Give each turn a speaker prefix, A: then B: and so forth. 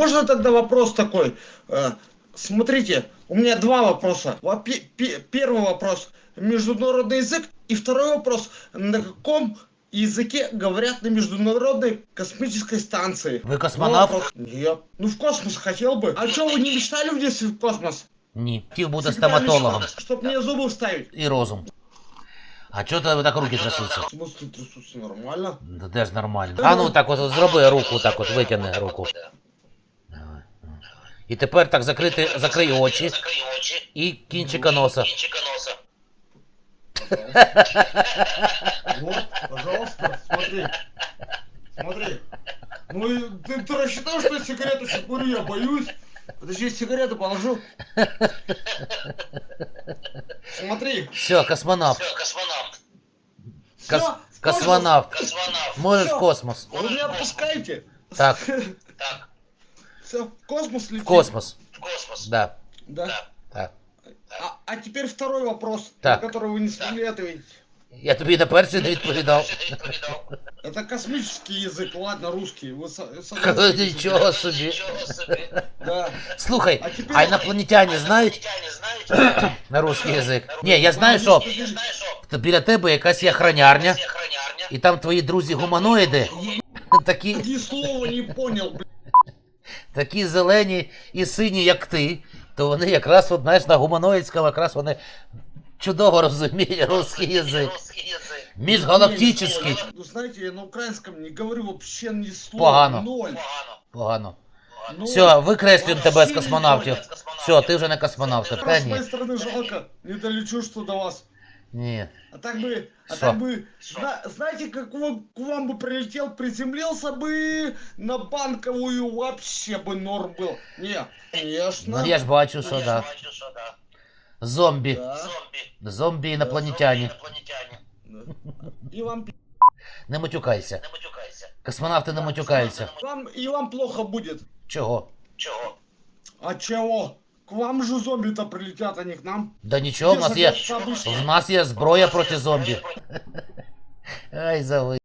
A: можно тогда вопрос такой? Э, Смотрите, у меня два вопроса. Во- пе- пе- Первый вопрос международный язык и второй вопрос на каком языке говорят на международной космической станции?
B: Ви космонавт?
A: Ну, вопрос- Нет. Ну в космос хотел бы. А что вы не мечтали в детстве в космос?
B: Ні. Хотів бути стоматологом.
A: Чтобы мне зубы вставить.
B: І розум. А чого тебе так руки трясуться?
A: В смысле трясутся нормально?
B: Да Де ж нормально. А ну так от зроби руку, так от витягни руку. Давай. І тепер так закрити, закрий очі
C: Закрий очі.
B: і кінчика носа.
C: Кінчика носа.
A: Вот, пожалуйста, смотри. Смотри. Ну и ты, ты рассчитал, что я сигарету сейчас курю, я боюсь. Подожди, я сигарету положу. Смотри.
B: Все, космонавт.
C: Все, космонавт.
B: Кос-
A: Всё,
B: космонавт.
C: Космонавт.
B: Можеш в
A: Всё.
B: космос.
A: Вы меня отпускаете?
B: Так.
C: Так,
A: Все, в космос летим.
B: В космос.
C: в космос.
B: Да.
A: Да.
C: Так.
B: Так.
A: А, а теперь второй вопрос,
B: Так.
A: на который вы не смогли ответить.
B: Я тобі на перший не відповідав.
C: Що ти відповідав?
A: Это космический язык, ладно, русский. Вы со- согласитесь?
B: Нічого собі.
C: Нічого собі.
A: Да.
B: Слухай,
A: А тепер-
B: а інопланетяни знають
C: Інопланетяни знають?
B: на русский язик? Ні, я знаю, що
C: Я знаю, що
B: то біля тебе якась є хранярня,
C: є хранярня.
B: і там твої друзі гуманоїди, такі,
A: Ни слова не понял, блин.
B: такі зелені і сині, як ти, то вони якраз, от, знаєш, на гуманоїдському якраз вони чудово розуміють русский язик. Міжгалактичний.
A: Ну, знаете, я на украинском не говорю вообще ни слова.
B: Погано.
A: Ноль.
C: Погано.
B: Погано.
A: Ноль.
B: Все, викреслюємо тебе з космонавтів. Все, ти вже не космонавт. Та
A: С моей
B: ні.
A: стороны жалко, не долечу, что до вас.
B: Ні.
A: А так бы, а
B: Что?
A: так бы, зна- знаете, как вам, к вам бы прилетел, приземлился бы на банковую, вообще бы норм был. Не, конечно.
B: Ну я ж бачу,
C: Ну,
B: що
C: я ж
B: да.
C: бачу, що да.
B: Зомбі.
A: Да,
C: Зомбі.
B: Зомбі інопланетяні.
C: Інопланетяні.
A: да. И вам, пи-
B: Не матюкайся.
C: Не матюкайся.
B: Космонавти не матюкаються.
A: вам, и вам плохо будет.
B: Чого?
C: Чого?
A: А чего? К вам же зомби-то прилетят, а не к нам.
B: Да ничего, у нас
A: есть?
B: В нас есть зброя проти зомби. Ай, зави.